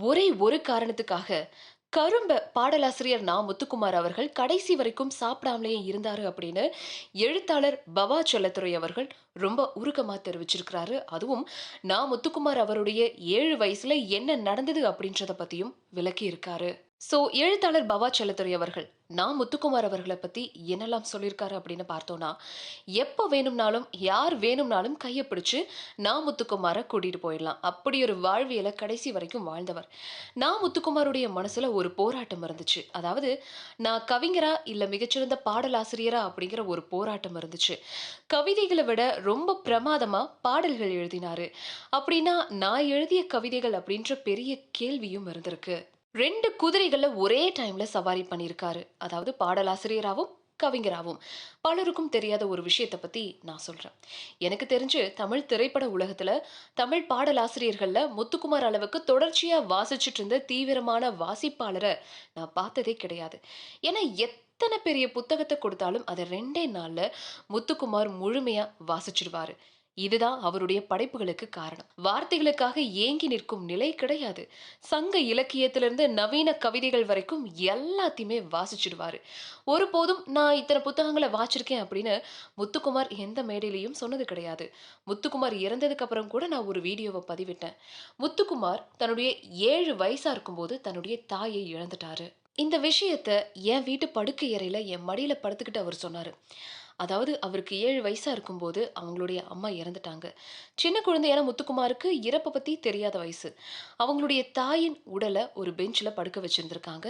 ஒரே ஒரு காரணத்துக்காக கரும்ப பாடலாசிரியர் நா. முத்துக்குமார் அவர்கள் கடைசி வரைக்கும் சாப்பிடாமலேயே இருந்தாரு அப்படின்னு எழுத்தாளர் பவா செல்லத்துறை அவர்கள் ரொம்ப உருக்கமாக தெரிவிச்சிருக்கிறாரு. அதுவும் நா. முத்துக்குமார் அவருடைய ஏழு வயசுல என்ன நடந்தது அப்படின்றத பத்தியும் விளக்கி இருக்காரு சோ எழுத்தாளர் பவா செல்லத்துறை அவர்கள் நான் முத்துக்குமார் அவர்களை பத்தி என்னெல்லாம் சொல்லியிருக்காரு அப்படின்னு பார்த்தோன்னா எப்போ வேணும்னாலும் யார் வேணும்னாலும் கையை பிடிச்சு நான் முத்துக்குமாரை கூட்டிட்டு போயிடலாம். அப்படி ஒரு வாழ்வியலை கடைசி வரைக்கும் வாழ்ந்தவர். நான் முத்துக்குமாருடைய மனசுல ஒரு போராட்டம் இருந்துச்சு. அதாவது நான் கவிஞரா இல்ல மிகச்சிறந்த பாடலாசிரியரா அப்படிங்கிற ஒரு போராட்டம் இருந்துச்சு. கவிதைகளை விட ரொம்ப பிரமாதமா பாடல்கள் எழுதினாரு. அப்படின்னா நான் எழுதிய கவிதைகள் அப்படின்ற பெரிய கேள்வியும் இருந்திருக்கு. ரெண்டு குதிரைகளில் ஒரே டைம்ல சவாரி பண்ணியிருக்காரு. அதாவது பாடலாசிரியராகவும் கவிஞராகவும் பலருக்கும் தெரியாத ஒரு விஷயத்தை பத்தி நான் சொல்றேன். எனக்கு தெரிஞ்சு தமிழ் திரைப்பட உலகத்துல தமிழ் பாடலாசிரியர்கள்ல முத்துக்குமார் அளவுக்கு தொடர்ச்சியா வாசிச்சுட்டு இருந்த தீவிரமான வாசிப்பாளரை நான் பார்த்ததே கிடையாது. ஏன்னா எத்தனை பெரிய புத்தகத்தை கொடுத்தாலும் அதை ரெண்டே நாளில் முத்துக்குமார் முழுமையாக வாசிச்சிடுவார் இதுதான் அவருடைய படைப்புகளுக்கு காரணம். வார்த்தைகளுக்காக ஏங்கி நிற்கும் நிலை கிடையாது. சங்க இலக்கியத்திலிருந்து நவீன கவிதைகள் வரைக்கும் எல்லாத்தையுமே வாசிச்சிடுவாரு. ஒருபோதும் நான் இத்தனை புத்தகங்களை வாச்சிருக்கேன் அப்படின்னு முத்துக்குமார் எந்த மேடையிலையும் சொன்னது கிடையாது. முத்துக்குமார் இறந்ததுக்கு அப்புறம் கூட நான் ஒரு வீடியோவை பதிவிட்டேன். முத்துக்குமார் தன்னுடைய ஏழு வயசா இருக்கும்போது தன்னுடைய தாயை இழந்துட்டாரு. இந்த விஷயத்த என் வீட்டு படுக்கை அறையில என் மடியில படுத்துக்கிட்டு அவர் சொன்னாரு. அதாவது அவருக்கு ஏழு வயசாக இருக்கும்போது அவங்களுடைய அம்மா இறந்துட்டாங்க. சின்ன குழந்தையான முத்துக்குமாருக்கு இறப்பை பற்றி தெரியாத வயசு. அவங்களுடைய தாயின் உடலை ஒரு பெஞ்சில் படுக்க வச்சுருந்துருக்காங்க.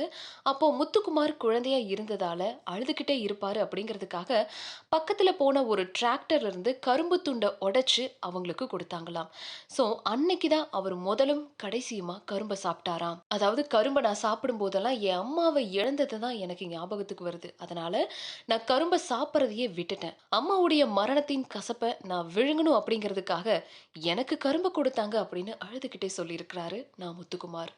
அப்போ முத்துக்குமார் குழந்தையா இருந்ததால் அழுதுகிட்டே இருப்பார் அப்படிங்கிறதுக்காக பக்கத்தில் போன ஒரு டிராக்டர்லேருந்து கரும்பு துண்டை உடைச்சி அவங்களுக்கு கொடுத்தாங்களாம். ஸோ அன்னைக்கு தான் அவர் முதலும் கடைசியுமா கரும்பை சாப்பிட்டாராம். அதாவது கரும்பை நான் சாப்பிடும் போதெல்லாம் என் அம்மாவை இழந்தது தான் எனக்கு ஞாபகத்துக்கு வருது. அதனால நான் கரும்பை சாப்பிட்றதையே விட்டுட்டேன். அம்மாவுடைய மரணத்தின் கசப்பை நான் விழுங்கணும் அப்படிங்கிறதுக்காக எனக்கு கரும்பு கொடுத்தாங்க அப்படின்னு அழுதுகிட்டே சொல்லியிருக்கிறாரு நான் முத்துக்குமார்.